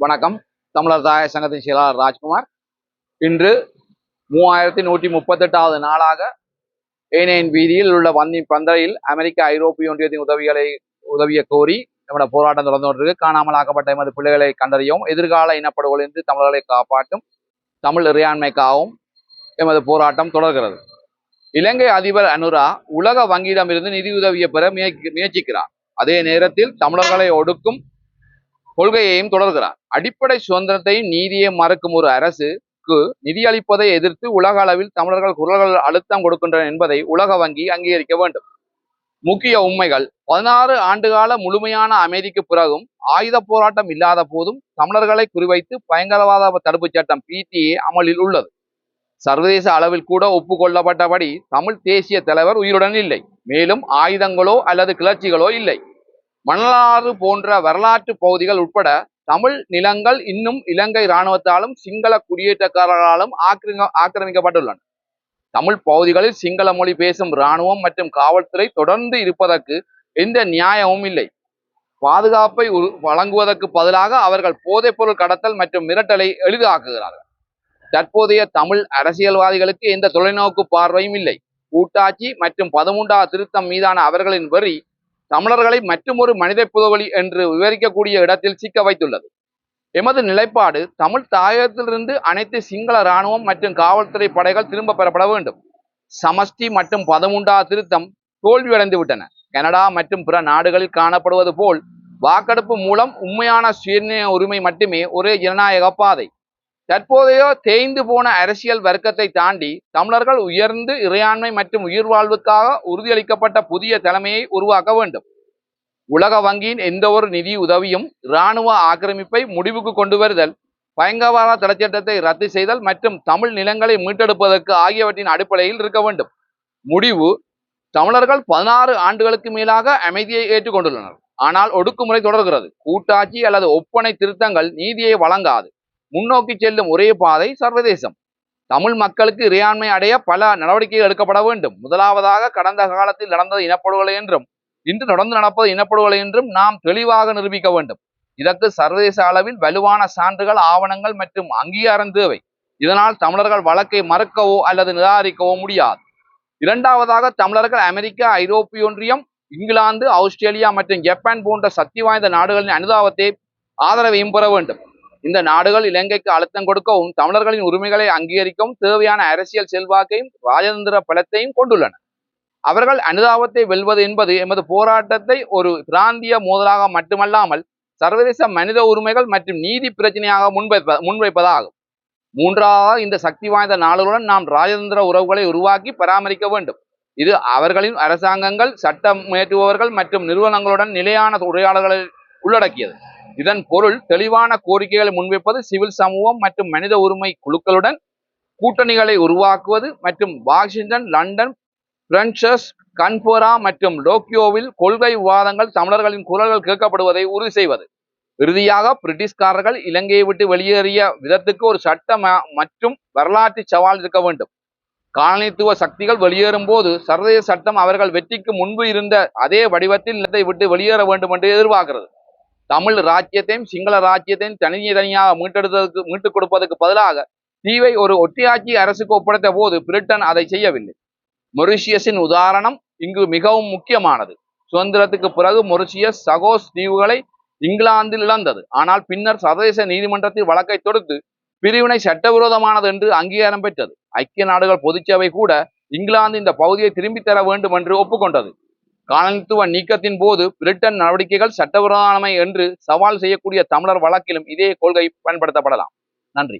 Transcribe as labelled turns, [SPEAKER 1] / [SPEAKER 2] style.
[SPEAKER 1] வணக்கம். தமிழர் தாய சங்கத்தின் செயலாளர் ராஜ்குமார். இன்று மூவாயிரத்தி நூற்றி முப்பத்தெட்டாவது நாளாக ஏனையின் வீதியில் உள்ள வந்தி பந்தரையில் அமெரிக்க ஐரோப்பிய ஒன்றியத்தின் உதவிகளை உதவிய கோரி நம்முடைய போராட்டம் தொடர்ந்து கொண்டிருக்கு. காணாமல் ஆக்கப்பட்ட எமது பிள்ளைகளை கண்டறியவும் எதிர்கால இனப்படுகொலிருந்து தமிழர்களை காப்பாற்றும் தமிழ் இறையாண்மைக்காகவும் எமது போராட்டம் தொடர்கிறது. இலங்கை அதிபர் அனுரா உலக வங்கியிடமிருந்து நிதியுதவியை பெற முயற்சிக்கிறார். அதே நேரத்தில் தமிழர்களை ஒடுக்கும் கொள்கையையும் தொடர்கிறார் அடிப்படை சுதந்திரத்தையும் நீதியை மறுக்கும் ஒரு அரசுக்கு நிதியளிப்பதை எதிர்த்து உலக அளவில் தமிழர்கள் குரல்கள் அழுத்தம் கொடுக்கின்றன என்பதை உலக வங்கி அங்கீகரிக்க வேண்டும். முக்கிய உண்மைகள். பதினாறு ஆண்டுகால முழுமையான அமைதிக்கு பிறகும் ஆயுத போராட்டம் இல்லாத போதும் தமிழர்களை குறிவைத்து பயங்கரவாத தடுப்புச் சட்டம் பிடிஏ அமலில் உள்ளது. சர்வதேச அளவில் கூட ஒப்புக்கொள்ளப்பட்டபடி தமிழ் தேசிய தலைவர் உயிருடன் இல்லை. மேலும் ஆயுதங்களோ அல்லது கிளர்ச்சிகளோ இல்லை. மணலாறு போன்ற வரலாற்று பகுதிகள் உட்பட தமிழ் நிலங்கள் இன்னும் இலங்கை இராணுவத்தாலும் சிங்கள குடியேற்றக்காரர்களாலும் ஆக்கிரமி ஆக்கிரமிக்கப்பட்டுள்ளன. தமிழ் பகுதிகளில் சிங்கள மொழி பேசும் இராணுவம் மற்றும் காவல்துறை தொடர்ந்து இருப்பதற்கு எந்த நியாயமும் இல்லை. பாதுகாப்பை வழங்குவதற்கு பதிலாக அவர்கள் போதைப்பொருள் கடத்தல் மற்றும் மிரட்டலை எளிதாக்குகிறார்கள். தற்போதைய தமிழ் அரசியல்வாதிகளுக்கு எந்த தொலைநோக்கு பார்வையும் இல்லை. கூட்டாட்சி மற்றும் பதிமூன்றாவது திருத்தம் மீதான அவர்களின் வரி தமிழர்களை மற்றுமொரு மனித புதவழி என்று விவரிக்கக்கூடிய இடத்தில் சிக்க வைத்துள்ளது. எமது நிலைப்பாடு தமிழ் தாயகத்திலிருந்து அனைத்து சிங்கள இராணுவம் மற்றும் காவல்துறை படைகள் திரும்ப பெறப்பட வேண்டும். சமஷ்டி மற்றும் பதமுண்டா திருத்தம் தோல்வியடைந்து விட்டன கனடா மற்றும் பிற நாடுகளில் காணப்படுவது போல் வாக்கெடுப்பு மூலம் உண்மையான சுயநிர்ணய உரிமை மட்டுமே ஒரே ஜனநாயக பாதை. தற்போதைய தேய்ந்து போன அரசியல் வர்க்கத்தை தாண்டி தமிழர்கள் உயர்ந்து இறையாண்மை மற்றும் உயிர்வாழ்வுக்காக உறுதியளிக்கப்பட்ட புதிய தலைமையை உருவாக்க வேண்டும். உலக வங்கியின் எந்த ஒரு நிதி உதவியும் இராணுவ ஆக்கிரமிப்பை முடிவுக்கு கொண்டு வருதல் பயங்கரவாத தடைச்சட்டத்தை ரத்து செய்தல் மற்றும் தமிழ் நிலங்களை மீட்டெடுப்பதற்கு ஆகியவற்றின் அடிப்படையில் இருக்க வேண்டும். முடிவு தமிழர்கள் பதினாறு ஆண்டுகளுக்கு மேலாக அமைதியை ஏற்றுக்கொண்டுள்ளனர். ஆனால் ஒடுக்குமுறை தொடர்கிறது. கூட்டாட்சி அல்லது ஒப்பனை திருத்தங்கள் நீதியை வழங்காது. முன்னோக்கி செல்லும் ஒரே பாதை சர்வதேசம். தமிழ் மக்களுக்கு இறையாண்மை அடைய பல நடவடிக்கைகள் எடுக்கப்பட வேண்டும். முதலாவதாக கடந்த காலத்தில் நடந்தது இனப்படுகொலை என்றும் இன்று தொடர்ந்து நடப்பது இனப்படுகொலை என்றும் நாம் தெளிவாக நிரூபிக்க வேண்டும். இதற்கு சர்வதேச அளவில் வலுவான சான்றுகள் ஆவணங்கள் மற்றும் அங்கீகாரம் தேவை. இதனால் தமிழர்கள் வழக்கை மறுக்கவோ அல்லது நிராகரிக்கவோ முடியாது. இரண்டாவதாக தமிழர்கள் அமெரிக்கா ஐரோப்பிய ஒன்றியம் இங்கிலாந்து ஆஸ்திரேலியா மற்றும் ஜப்பான் போன்ற சக்தி வாய்ந்த நாடுகளின் அனுதாபத்தை ஆதரவையும் பெற வேண்டும். இந்த நாடுகள் இலங்கைக்கு அழுத்தம் கொடுக்கவும் தமிழர்களின் உரிமைகளை அங்கீகரிக்கவும் தேவையான அரசியல் செல்வாக்கையும் ராஜதந்திர பலத்தையும் கொண்டுள்ளன. அவர்கள் அனுதாபத்தை வெல்வது என்பது எமது போராட்டத்தை ஒரு பிராந்திய மோதலாக மட்டுமல்லாமல் சர்வதேச மனித உரிமைகள் மற்றும் நீதி பிரச்சனையாக முன்வைப்ப முன்வைப்பதாகும். மூன்றாவது இந்த சக்தி வாய்ந்த நாடுகளுடன் நாம் ராஜதந்திர உறவுகளை உருவாக்கி பராமரிக்க வேண்டும். இது அவர்களின் அரசாங்கங்கள் சட்டம் இயற்றுபவர்கள் மற்றும் நிறுவனங்களுடன் நிலையான உரையாடல்களை உள்ளடக்கியது. இதன் பொருள் தெளிவான கோரிக்கைகளை முன்வைப்பது சிவில் சமூகம் மற்றும் மனித உரிமை குழுக்களுடன் கூட்டணிகளை உருவாக்குவது மற்றும் வாஷிங்டன் லண்டன் பிரன்சஸ் கன்போரா மற்றும் டோக்கியோவில் கொள்கை விவாதங்கள் தமிழர்களின் குரல்கள் கேட்கப்படுவதை உறுதி செய்வது. இறுதியாக பிரிட்டிஷ்காரர்கள் இலங்கையை விட்டு வெளியேறிய விதத்துக்கு ஒரு சட்ட மற்றும் வரலாற்று சவால் இருக்க வேண்டும். காலனித்துவ சக்திகள் வெளியேறும் போது சர்வதேச சட்டம் அவர்கள் வெற்றிக்கு முன்பு இருந்த அதே வடிவத்தில் நிலத்தை விட்டு வெளியேற வேண்டும் என்று எதிர்பார்க்கிறது. தமிழ் ராஜ்யத்தையும் சிங்கள ராஜ்யத்தையும் தனித்தனியாக மீட்டெடுத்ததுக்கு மீட்டுக் கொடுப்பதற்கு பதிலாக தீவை ஒரு ஒட்டியாட்சி அரசுக்கு ஒப்படைத்த போது பிரிட்டன் அதை செய்யவில்லை. மொரிஷியஸின் உதாரணம் இங்கு மிகவும் முக்கியமானது. சுதந்திரத்துக்கு பிறகு மொரிஷியஸ் சகோஸ் தீவுகளை இங்கிலாந்தில் இழந்தது. ஆனால் பின்னர் சர்வதேச நீதிமன்றத்தில் வழக்கை தொடுத்து பிரிவினை சட்டவிரோதமானது என்று அங்கீகாரம் பெற்றது. ஐக்கிய நாடுகள் பொதுச்சபை கூட இங்கிலாந்து இந்த பகுதியை திரும்பித் தர வேண்டும் என்று ஒப்புக்கொண்டது. காலனித்துவ நீக்கத்தின் போது பிரிட்டன் நடவடிக்கைகள் சட்டவிரோதமானவை என்று சவால் செய்யக்கூடிய தமிழர் வழக்கிலும் இதே கொள்கை பயன்படுத்தப்படலாம். நன்றி.